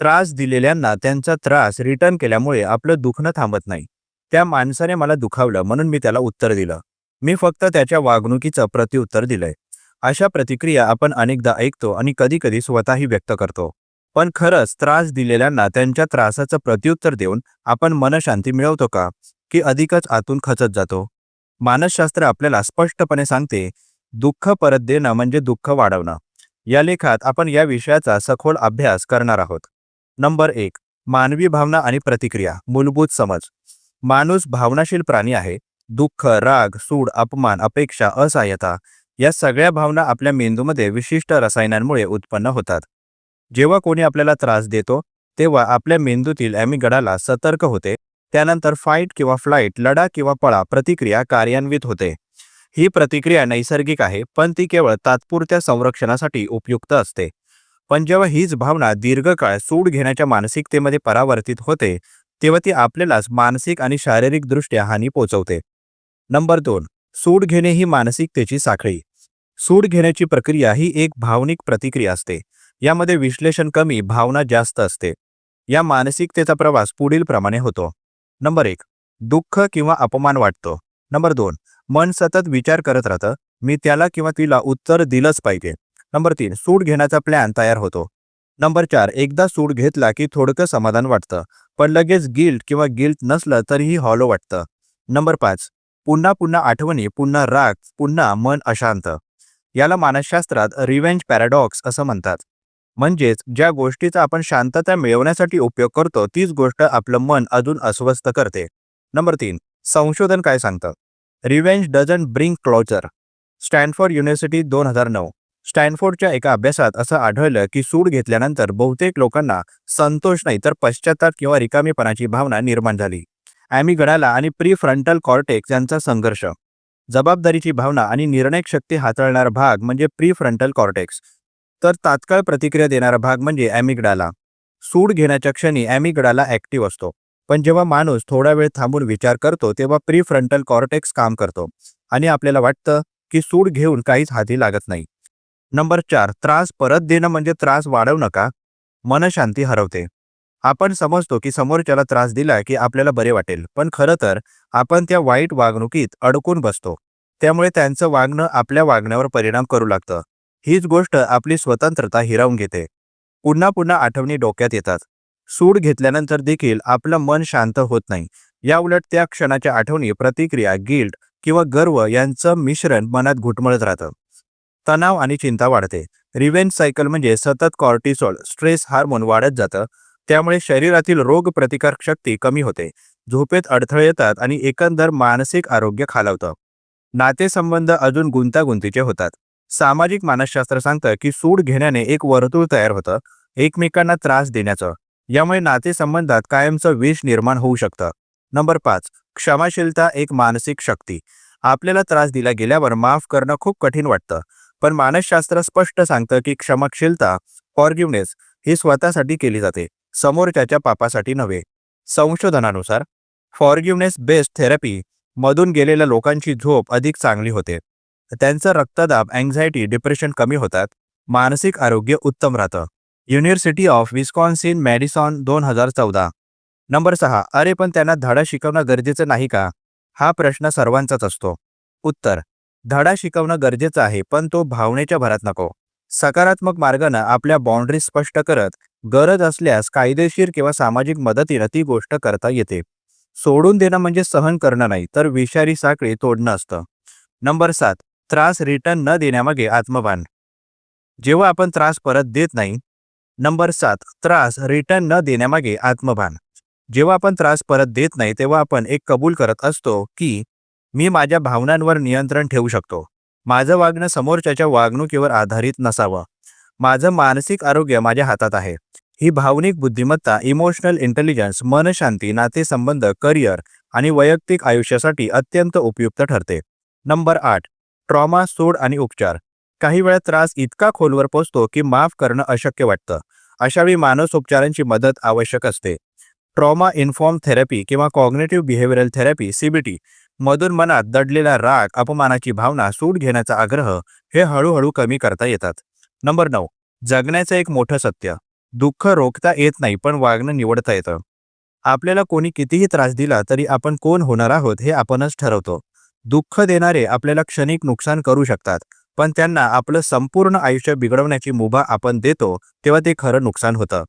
त्रास दिलेल्यांना त्यांचा त्रास रिटर्न केल्यामुळे आपलं दुखणं थांबत नाही. त्या माणसाने मला दुखावलं म्हणून मी त्याला उत्तर दिलं. मी फक्त त्याच्या वागणुकीचं प्रत्युत्तर दिलंय. अशा प्रतिक्रिया आपण अनेकदा ऐकतो आणि कधीकधी स्वतःही व्यक्त करतो. पण खरंच त्रास दिलेल्यांना त्यांच्या त्रासाचं प्रत्युत्तर देऊन आपण मनशांती मिळवतो का? की अधिकच आतून खचत जातो? मानसशास्त्र आपल्याला स्पष्टपणे सांगते दुःख परत देणं म्हणजे दुःख वाढवणं. या लेखात आपण या विषयाचा सखोल अभ्यास करणार आहोत. नंबर एक मानवी भावना आणि प्रतिक्रिया मूलभूत समज. माणूस भावनाशील प्राणी आहे. दुःख राग सूड अपमान अपेक्षा असहाय्यता या सगळ्या भावना आपल्या मेंदूमध्ये विशिष्ट रसायनांमुळे उत्पन्न होतात. जेव्हा कोणी आपल्याला त्रास देतो तेव्हा आपल्या मेंदूतील ॲमिगडाला सतर्क होते. त्यानंतर फाईट किंवा फ्लाईट लढा किंवा पळा प्रतिक्रिया कार्यान्वित होते. ही प्रतिक्रिया नैसर्गिक आहे पण ती केवळ तात्पुरत्या संरक्षणासाठी उपयुक्त असते. पण जेव्हा हीच भावना दीर्घकाळ सूड घेण्याच्या मानसिकतेमध्ये परावर्तित होते तेव्हा ती आपल्यालाच मानसिक आणि शारीरिकदृष्ट्या हानी पोचवते. नंबर दोन सूड घेणे ही मानसिकतेची साखळी. सूड घेण्याची प्रक्रिया ही एक भावनिक प्रतिक्रिया असते. यामध्ये विश्लेषण कमी भावना जास्त असते. या मानसिकतेचा प्रवास पुढील प्रमाणे होतो. नंबर एक दुःख किंवा अपमान वाटतो. नंबर दोन मन सतत विचार करत राहतं. मी त्याला किंवा तिला उत्तर दिलंच पाहिजे. नंबर तीन सूड घेण्याचा प्लॅन तयार होतो. नंबर चार एकदा सूड घेतला की थोडकं समाधान वाटतं पण लगेच गिल्ट किंवा गिल्ट नसलं तरीही हॉलो वाटतं. नंबर पाच पुन्हा पुन्हा आठवणी पुन्हा राग पुन्हा मन अशांत. याला मानसशास्त्रात रिव्हेंज पॅराडॉक्स असं म्हणतात. म्हणजेच ज्या गोष्टीचा आपण शांतता मिळवण्यासाठी उपयोग करतो तीच गोष्ट आपलं मन अजून अस्वस्थ करते. नंबर तीन संशोधन काय सांगतं? Revenge doesn't bring closure Stanford University दोन हजार नऊ. स्टॅनफोर्डच्या एका अभ्यासात असं आढळलं की सूड घेतल्यानंतर बहुतेक लोकांना संतोष नाही तर पश्चाताप किंवा रिकामीपणाची भावना निर्माण झाली. ॲमिगडाला आणि प्री फ्रंटल कॉर्टेक्स यांचा संघर्ष. जबाबदारीची भावना आणि निर्णय शक्ती हाताळणारा भाग म्हणजे प्री फ्रंटल कॉर्टेक्स. तर तात्काळ प्रतिक्रिया देणारा भाग म्हणजे ॲमिगडाला सूड घेण्याच्या क्षणी ॲमिगडाला ॲक्टिव्ह असतो. पण जेव्हा माणूस थोडा वेळ थांबून विचार करतो तेव्हा प्री फ्रंटल कॉर्टेक्स काम करतो. आणि आपल्याला वाटतं की सूड घेऊन काहीच हाती लागत नाही. नंबर चार त्रास परत देणं म्हणजे त्रास वाढवू नका. मनशांती हरवते. आपण समजतो की समोरच्याला त्रास दिला की आपल्याला बरे वाटेल पण खरं तर आपण त्या वाईट वागणुकीत अडकून बसतो. त्यामुळे त्यांचं वागणं आपल्या वागण्यावर परिणाम करू लागतं. हीच गोष्ट आपली स्वतंत्रता हिरावून घेते. पुन्हा पुन्हा आठवणी डोक्यात येतात. सूड घेतल्यानंतर देखील आपलं मन शांत होत नाही. याउलट त्या क्षणाच्या आठवणी प्रतिक्रिया गिल्ट किंवा गर्व यांचं मिश्रण मनात घुटमळत राहतं. तणाव आणि चिंता वाढते. रिव्हेंज सायकल म्हणजे सतत कॉर्टिसॉल स्ट्रेस हार्मोन वाढत जातं. त्यामुळे शरीरातील रोग प्रतिकारक शक्ती कमी होते. झोपेत अडथळे येतात आणि एकंदर मानसिक आरोग्य खालावतं. नातेसंबंध अजून गुंतागुंतीचे होतात. सामाजिक मानसशास्त्र सांगतं की सूड घेण्याने एक वर्तुळ तयार होतं. एकमेकांना त्रास देण्याचं. यामुळे नातेसंबंधात कायमचं विष निर्माण होऊ शकतं. नंबर पाच क्षमाशीलता एक मानसिक शक्ती. आपल्याला त्रास दिला गेल्यावर माफ करणं खूप कठीण वाटतं. पण मानसशास्त्र स्पष्ट सांगतं की क्षमाशीलता फॉरगिवनेस ही स्वतःसाठी केली जाते समोरच्याच्या पापासाठी नव्हे. संशोधनानुसार फॉरगिवनेस बेस्ड थेरपी मधून गेलेल्या लोकांची झोप अधिक चांगली होते. त्यांचा रक्तदाब अँझायटी डिप्रेशन कमी होतात. मानसिक आरोग्य उत्तम राहतं. युनिव्हर्सिटी ऑफ विस्कॉन्सिन मॅडिसॉन दोन हजार चौदा. नंबर सहा अरे पण त्यांना धडा शिकवणं गरजेचं नाही का? हा प्रश्न सर्वांचाच असतो. उत्तर धडा शिकवणं गरजेचं आहे पण तो भावनेच्या भरात नको. सकारात्मक मार्गानं आपल्या बाउंड्री स्पष्ट करत गरज असल्यास कायदेशीर किंवा सामाजिक मदतीनं ती गोष्ट करता येते. सोडून देणं म्हणजे सहन करणं नाही तर विषारी साखळी तोडणं असतं. नंबर सात त्रास रिटर्न न देण्यामागे आत्मभान. जेव्हा आपण त्रास परत देत नाही नंबर सात त्रास रिटर्न न देण्यामागे आत्मभान. जेव्हा आपण त्रास परत देत नाही तेव्हा आपण एक कबूल करत असतो की मी माझ्या भावनांवर नियंत्रण ठेवू शकतो. माझं वागणं समोरच्याच्या वागणुकीवर आधारित नसावं. माझं मानसिक आरोग्य माझ्या हातात आहे. ही भावनिक बुद्धिमत्ता इमोशनल इंटेलिजन्स मनशांती नातेसंबंध करिअर आणि वैयक्तिक आयुष्यासाठी अत्यंत उपयुक्त ठरते. नंबर आठ. ट्रॉमा सोड आणि उपचार. काही वेळा त्रास इतका खोलवर पोचतो की माफ करणं अशक्य वाटतं. अशावेळी मानसोपचारांची मदत आवश्यक असते. ट्रॉमा इन्फॉर्म थेरपी किंवा कॉग्नेटिव्ह बिहेव्हिअरल थेरपी सीबीटी मधून मनात दडलेला राग अपमानाची भावना सूट घेण्याचा आग्रह हे हळूहळू कमी करता येतात. नंबर नऊ जगण्याचं एक मोठं सत्य. दुःख रोखता येत नाही पण वागणं निवडता येतं. आपल्याला कोणी कितीही त्रास दिला तरी आपण कोण होणार आहोत हे आपणच ठरवतो. दुःख देणारे आपल्याला क्षणिक नुकसान करू शकतात पण त्यांना आपलं संपूर्ण आयुष्य बिघडवण्याची मुभा आपण देतो तेव्हा ते खरं नुकसान होतं.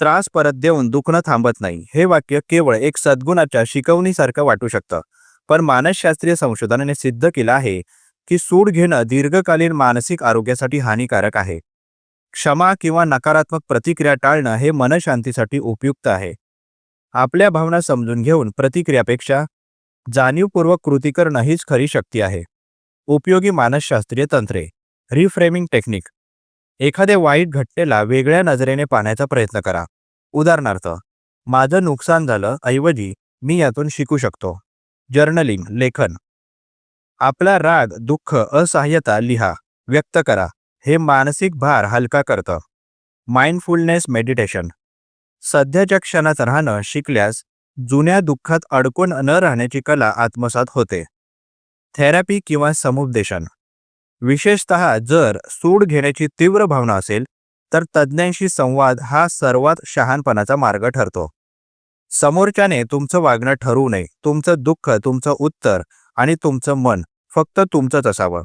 त्रास परत देऊन दुखणं थांबत नाही. हे वाक्य केवळ एक सद्गुणाच्या शिकवणीसारखं वाटू शकतं. पण मानसशास्त्रीय संशोधनाने सिद्ध केलं आहे की सूड घेणं दीर्घकालीन मानसिक आरोग्यासाठी हानिकारक आहे. क्षमा किंवा नकारात्मक प्रतिक्रिया टाळणं हे मनशांतीसाठी उपयुक्त आहे. आपल्या भावना समजून घेऊन प्रतिक्रियापेक्षा जाणीवपूर्वक कृती करणं हीच खरी शक्ती आहे. उपयोगी मानसशास्त्रीय तंत्रे. Reframing technique. एखाद्या वाईट घटनेला वेगळ्या नजरेने पाहण्याचा प्रयत्न करा. उदाहरणार्थ माझं नुकसान झालं ऐवजी मी यातून शिकू शकतो. जर्नलिंग लेखन. आपला राग दुःख असहाय्यता लिहा व्यक्त करा. हे मानसिक भार हलका करतं. Mindfulness meditation. सध्याच्या क्षणात राहणं शिकल्यास जुन्या दुःखात अडकून न राहण्याची कला आत्मसात होते. थेरपी किंवा समुपदेशन. विशेषत जर सूड घेण्याची तीव्र भावना असेल तर तज्ज्ञांशी संवाद हा सर्वात शहाणपणाचा मार्ग ठरतो. समोरच्याने तुमचं वागणं ठरवू नये तुमचं दुःख तुमचं उत्तर आणि तुमचं मन फक्त तुमचंच असावं.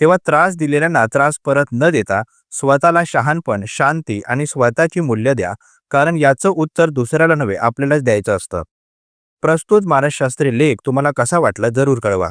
तेव्हा त्रास दिलेल्यांना त्रास परत न देता स्वतःला शहाणपण शांती आणि स्वतःची मूल्य द्या कारण याचं उत्तर दुसऱ्याला नव्हे आपल्यालाच द्यायचं असतं. प्रस्तुत मानसशास्त्री लेख तुम्हाला कसा वाटला जरूर कळवा.